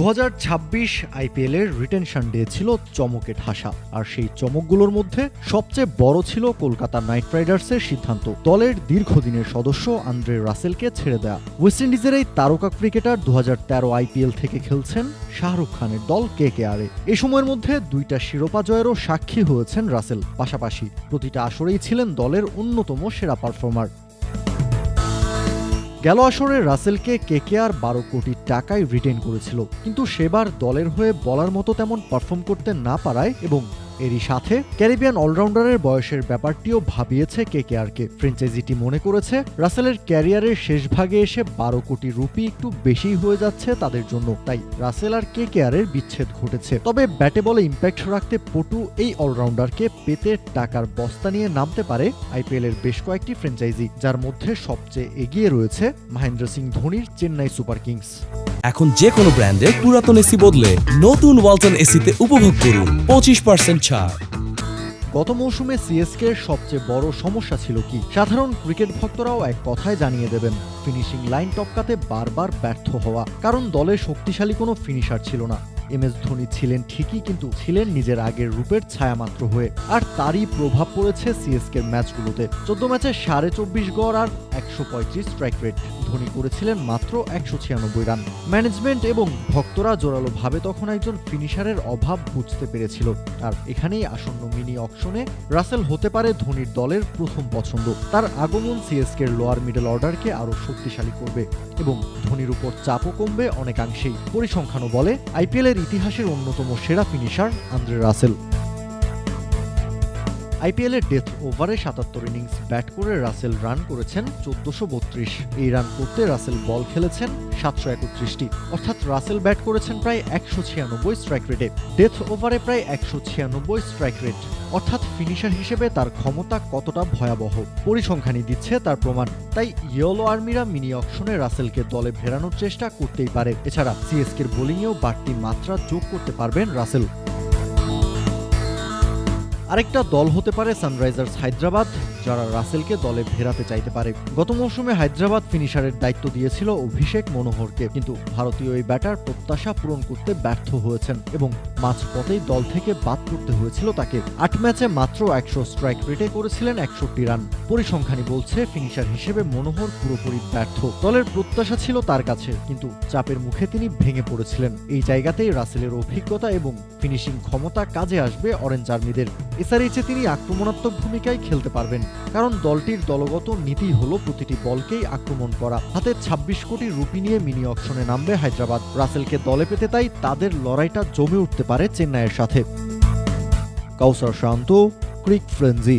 দু আইপিএলের retention day ছিল চমকে ঠাসা, আর সেই চমকগুলোর মধ্যে সবচেয়ে বড় ছিল কলকাতা নাইট রাইডার্সের সিদ্ধান্ত। দলের দীর্ঘদিনের সদস্য আন্দ্রে রাসেলকে ছেড়ে দেয়া। ওয়েস্ট ইন্ডিজের এই তারকা ক্রিকেটার দু হাজার তেরো আইপিএল থেকে খেলছেন শাহরুখ খানের দল কে কে আরে এ সময়ের মধ্যে দুইটা শিরোপা জয়েরও সাক্ষী হয়েছেন রাসেল। পাশাপাশি প্রতিটা আসরেই ছিলেন দলের অন্যতম সেরা পারফর্মার গেল আসরে রাসেলকে কেকেআর বারো কোটি টাকায় রিটেন করেছিল। কিন্তু সেবার দলের হয়ে বলার মতো তেমন পারফর্ম করতে না পারায় এবং এরই সাথে ক্যারিবিয়ান অলরাউন্ডারের বয়সের ব্যাপারটিও ভাবিয়েছে কেকেআরকে ফ্র্যাঞ্চাইজিটি মনে করেছে, রাসেলের ক্যারিয়ারের শেষ ভাগে এসে বারো কোটি রুপি একটু বেশি হয়ে যাচ্ছে তাদের জন্য। তাই রাসেল আর কেকেআরের বিচ্ছেদ ঘটেছে। তবে ব্যাটে বলে ইম্প্যাক্ট রাখতে পটু এই অলরাউন্ডারকে পেতে টাকার বস্তা নিয়ে নামতে পারে আইপিএলের বেশ কয়েকটি ফ্র্যাঞ্চাইজি, যার মধ্যে সবচেয়ে এগিয়ে রয়েছে মহেন্দ্র সিং ধোনির চেন্নাই সুপার কিংস। এখন যে কোনো ব্র্যান্ডের পুরাতন এসি বদলে নতুন ওয়ালটন এসিতে উপভোগ করুন। পঁচিশ পার্সেন্ট গত মৌসুমে সিএসকে সবচেয়ে বড় সমস্যা ছিল কি? সাধারণ ক্রিকেট ভক্তরাও এক কথায় জানিয়ে দেবেন ফিনিশিং লাইন টপকাতে বারবার ব্যর্থ হওয়া। কারণ দলে শক্তিশালী কোনো ফিনিশার ছিল না। এম এস ধোনি ছিলেন ঠিকই কিন্তু ছিলেন নিজের আগের রূপের ছায়ামাত্র হয়ে। আর তারই প্রভাব পড়েছে সিএসকের ম্যাচগুলোতে। চোদ্দ ম্যাচে সাড়ে চব্বিশ গড় আর একশো পঁয়ত্রিশ স্ট্রাইক রেট ধোনি করেছিলেন মাত্র একশো ছিয়ানব্বই রান ম্যানেজমেন্ট এবং ভক্তরা জোরালোভাবে তখন একজন ফিনিশারের অভাব বুঝতে পেরেছিল। আর এখানেই আসন্ন মিনি অকশনে রাসেল হতে পারে ধোনির দলের প্রথম পছন্দ। তার আগমন সিএসকের লোয়ার মিডল অর্ডারকে আরও শক্তিশালী করবে এবং ধোনির উপর চাপও কমবে অনেকাংশেই। পরিসংখ্যানও বলে আইপিএলের ইতিহাসের অন্যতম সেরা ফিনিশার আন্দ্রে রাসেল। আইপিএলের ডেথ ওভারে সাতাত্তর ইনিংস ব্যাট করে রাসেল রান করেছেন চোদ্দশো বত্রিশ। এই রান করতে রাসেল বল খেলেছেন সাতশো একত্রিশটি। অর্থাৎ রাসেল ব্যাট করেছেন প্রায় একশো ছিয়ানব্বই স্ট্রাইক রেটে। ডেথ ওভারে প্রায় একশো ছিয়ানব্বই স্ট্রাইক রেট। অর্থাৎ ফিনিশার হিসেবে তার ক্ষমতা কতটা ভয়াবহ? পরিসংখ্যানই দিচ্ছে তার প্রমাণ। তাই ইয়েলো আর্মিরা মিনি অকশনে রাসেলকে দলে ফেরানোর চেষ্টা করতেই পারে। এছাড়া সিএসকের বোলিংয়েও বাড়তি মাত্রা যোগ করতে পারবেন রাসেল। আরেকটা দল হতে পারে সানরাইজার্স হায়দ্রাবাদ, যারা রাসেলকে দলে ফেরাতে চাইতে পারে। গত মৌসুমে হায়দ্রাবাদ ফিনিশারের দায়িত্ব দিয়েছিল অভিষেক মনোহরকে, কিন্তু ভারতীয় এই ব্যাটার প্রত্যাশা পূরণ করতে ব্যর্থ হয়েছেন এবং মাঝপথেই দল থেকে বাদ করতে হয়েছিল তাকে। আট ম্যাচে মাত্র একশো স্ট্রাইক রেটে করেছিলেন একষট্টি রান। পরিসংখ্যানই বলছে ফিনিশার হিসেবে মনোহর পুরোপুরি ব্যর্থ। দলের প্রত্যাশা ছিল তার কাছে, কিন্তু চাপের মুখে তিনি ভেঙে পড়েছিলেন। এই জায়গাতেই রাসেলের অভিজ্ঞতা এবং ফিনিশিং ক্ষমতা কাজে আসবে অরেঞ্জ আর্মিদের। এসআরএইচে তিনি আক্রমণাত্মক ভূমিকায় খেলতে পারবেন, কারণ দলটির দলগত নীতি হলো প্রতিটি বলকেই আক্রমণ করা। হাতে ২৬ কোটি রুপি নিয়ে মিনি অকশনে নামবে হায়দ্রাবাদ। রাসেলকে দলে পেতে তাই তাদের লড়াইটা জমে উঠতে পারে চেন্নাইয়ের সাথে। কাউসার শান্ত, ক্রিক ফ্রেঞ্জি